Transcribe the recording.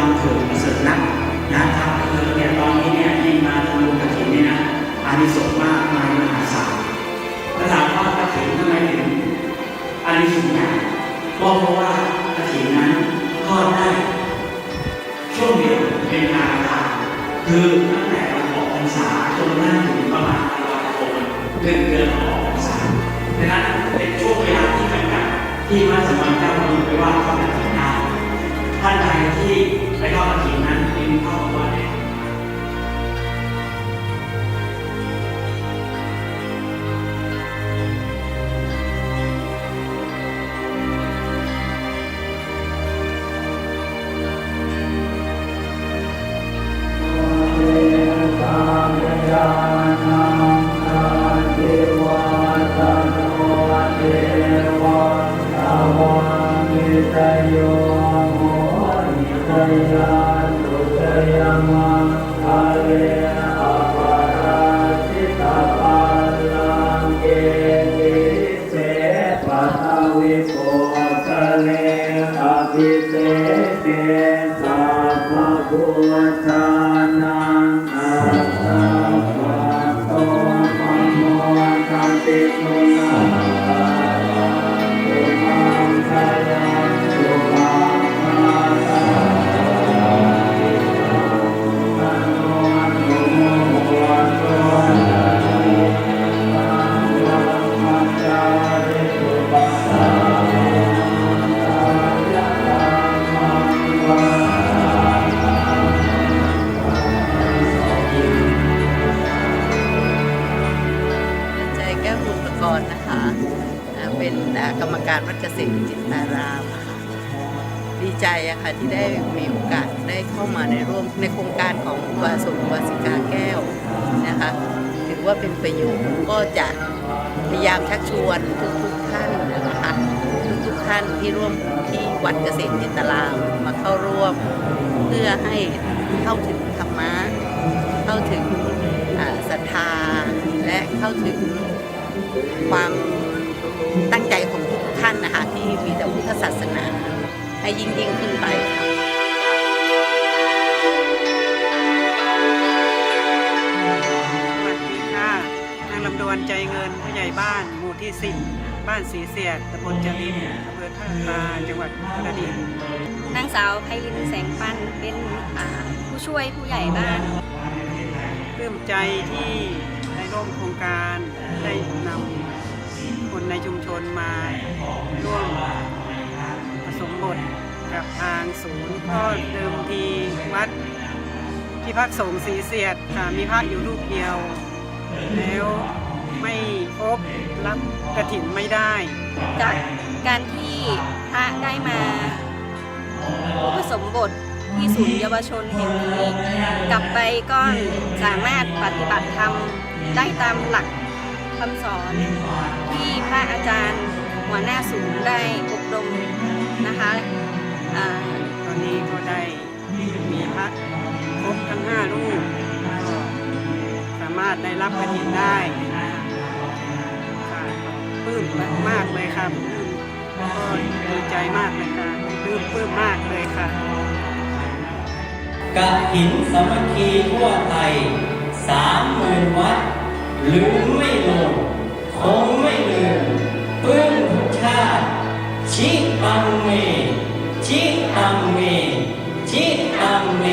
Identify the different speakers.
Speaker 1: ทำเถิดประเสริฐนักนะทำเถิดเนี่ยตอนนี้เนี่ยยิ่งมาทำบุญกฐินเนี่ยนะอานิสงส์มากมายมหาศาลแล้วถามว่ากฐินทำไมถึงอานิสงส์ใหญ่ก็เพราะว่ากฐินนั้นทอดได้ช่วงเดียวเป็นอาคาคือตั้งแต่วันออกพรรษาจนกระทั่งถึงประมาณลอยกระทงหนึ่งเดือนออกพรรษาดังนั้นเป็นช่วงเวลาที่จำกัดที่พระสมณเจ้ามีไปว่าเขากฐินได้ท่านใดที่ ก
Speaker 2: ร
Speaker 3: นะคะเป็นกรรมการวัดเกษตรจิตตารามะค่ะดีใจอะค่ะที่ได้มีโอกาสได้เข้ามาในร่วมในโครงการของอุบาสกอุบาสิกาแก้วนะคะถือว่าเป็นประโยชน์ก็จะพยายามชักชวนทุกทุกท่านนะคะทุกทุกท่านที่ร่วมที่วัดเกษตรจิตตารามมาเข้าร่วม เพื่อให้เข้าถึงธรรมะเข้าถึงศรัทธาและเข้าถึง ความตั้งใจของทุกท่านนะคะ ที่มีต่อพุทธศาสนาให้ยิ่งยิ่งขึ้นไปค่ะ
Speaker 4: สวัสดีค่ะนางลำดวนใจเงินผู้ใหญ่บ้านหมู่ที่สิบบ้านสีเสียดตำบลจรินอำเภอท่าตาจังหวัดอุตรดิตถ์
Speaker 5: นางสาวไพลินแสงปันเป็นอ่าผู้ช่วยผู้ใหญ่บ้าน
Speaker 4: ปลื้มใจที่ได้ ร่วมโครงการได้นำคนในชุมชนมาร่วมผสมบทกับทางศูนย์ก็เดิมทีวัดที่พักสงสีเสียดมีพระอยู่รูปเดียว แล้วไม่ครบรับกระถินไม่ได้
Speaker 5: จากการที่พระได้มาอุปสมบทที่ศูนย์เยาวชนแห่งนี้ กลับไปก็สามารถปฏิบัติธรรม ได้ตามหลักคำสอนที่พระอาจารย์หัวหน้าศูนย์ได้อบรมนะคะอ่า
Speaker 4: ตอนนี้ก็ได้มีพระครบทั้งห้ารูปสามารถได้รับกระถินได้ปลื้มมากเลยครับก็ดีใจมากเลยค่ะปลื้มปลื้มมากเลยค่ะ
Speaker 6: กะถินสมัคคีทั่วไทยสามหมื่นวัด ลืมไม่ลงคงไม่ลืมปลื้มทุกชาติชิตังเมชิตังเมชิตังเม